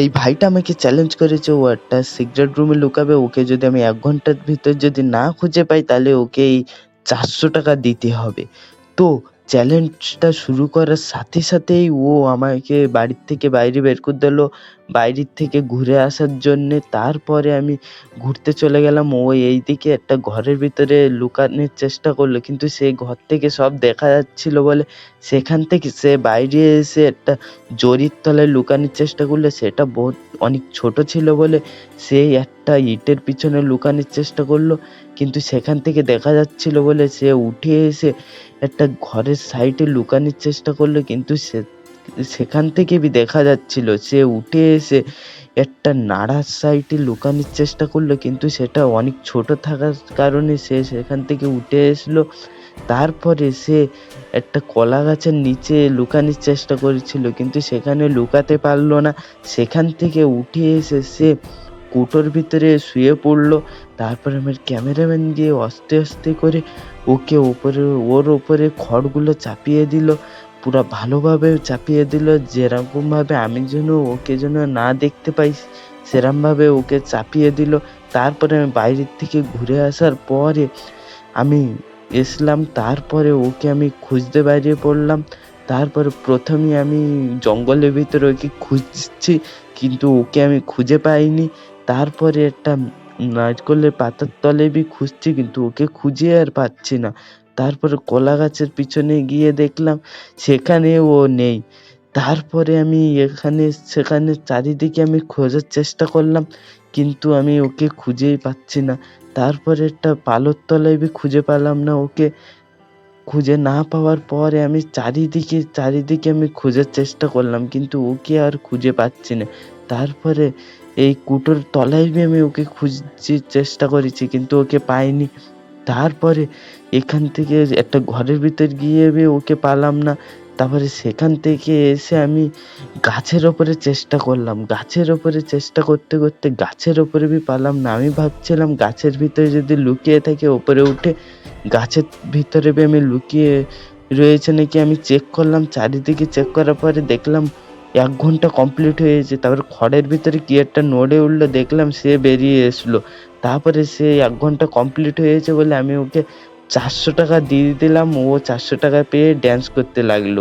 এই ভাইটা আমাকে চ্যালেঞ্জ করেছে, ও একটা সিক্রেট রুমে লুকাবে, ওকে যদি আমি এক ঘণ্টার ভিতর যদি না খুঁজে পাই, তাহলে ওকে এই চারশো টাকা দিতে হবে। তো চ্যালেঞ্জটা শুরু করার সাথে সাথেই ও আমাকে বাড়ির থেকে বাইরে বের করে দিল। বাইরের থেকে ঘুরে আসার জন্যে তারপরে আমি ঘুরতে চলে গেলাম। ও এইদিকে একটা ঘরের ভিতরে লুকানোর চেষ্টা করল। কিন্তু সেই ঘর থেকে সব দেখা যাচ্ছিল বলে সেখান থেকে সে বাইরে এসে একটা জরির তলায় লুকানোর চেষ্টা করল। সেটা বহুত অনেক ছোট ছিল বলে সে একটা ইটের পিছনে লুকানোর চেষ্টা করল। কিন্তু সেখান থেকে দেখা যাচ্ছিল বলে সে উঠে এসে একটা ঘরের সাইডে লুকানোর চেষ্টা করল। কিন্তু সে, সেখান থেকে বি দেখা যাচ্ছিল সে উঠে এসে একটা নাড়ার সাইডে লুকানোর চেষ্টা করল। কিন্তু সেটা অনেক ছোট থাকার কারণে সে সেখান থেকে উঠে এসলো। তারপরে সে একটা কলা গাছের নিচে লুকানোর চেষ্টা করেছিল, কিন্তু সেখানে লুকাতে পারল না। সেখান থেকে উঠে এসে সে কুটোর ভিতরে শুয়ে পড়ল। তারপরে আমার ক্যামেরাম্যান গিয়ে আস্তে আস্তে করে ওকে ওপরে ওর ওপরে খড়গুলো চাপিয়ে দিল, পুরা ভালোভাবে চাপিয়ে দিল, যেরকমভাবে আমি যেন ওকে যেন না দেখতে পাই সেরমভাবে ওকে চাপিয়ে দিল। তারপরে আমি বাইরের থেকে ঘুরে আসার পরে আমি এসলাম, তারপরে ওকে আমি খুঁজতে বাইরে পড়লাম। তারপরে প্রথমে আমি জঙ্গলের ভিতরে ওকে খুঁজছি, কিন্তু ওকে আমি খুঁজে পাইনি। তারপরে একটা নারকলের পাতার তলে বি খুঁজছি, কিন্তু ওকে খুঁজে আর পাচ্ছি না। তারপরে কলা গাছের পিছনে গিয়ে দেখলাম, সেখানে ও নেই। তারপরে আমি এখানে, সেখানে চারিদিকে আমি খোঁজার চেষ্টা করলাম, কিন্তু আমি ওকে খুঁজেই পাচ্ছি না। তারপরে একটা পালর তলায় খুঁজে পেলাম না ওকে। খুঁজে না পাওয়ার পরে আমি চারিদিকে চারিদিকে আমি খোঁজার চেষ্টা করলাম, কিন্তু ওকে আর খুঁজে পাচ্ছি না। তারপরে এই কুটোর তলায় আমি ওকে খুঁজছি, চেষ্টা করেছি, কিন্তু ওকে পাইনি। তারপরে এখান থেকে একটা ঘরের ভিতর গিয়ে ওকে পালাম না। তারপরে সেখান থেকে এসে আমি গাছের ওপরে চেষ্টা করলাম। গাছের ওপরে চেষ্টা করতে করতে গাছের ওপরে বি পালাম না। আমি ভাবছিলাম গাছের ভিতরে যদি লুকিয়ে থাকে ওপরে উঠে গাছের ভিতরে বি আমি লুকিয়ে রয়েছে নাকি আমি চেক করলাম। চারিদিকে চেক করার পরে দেখলাম এক ঘণ্টা কমপ্লিট হয়েছে তারপরে খড়ের ভিতরে কি একটা নড়ে উঠল দেখলাম সে বেরিয়ে এসলো। তারপরে সে এক ঘণ্টা কমপ্লিট হয়েছে বলে আমি ওকে চারশো টাকা দিয়ে দিলাম ও চারশো টাকা পেয়ে ড্যান্স করতে লাগল।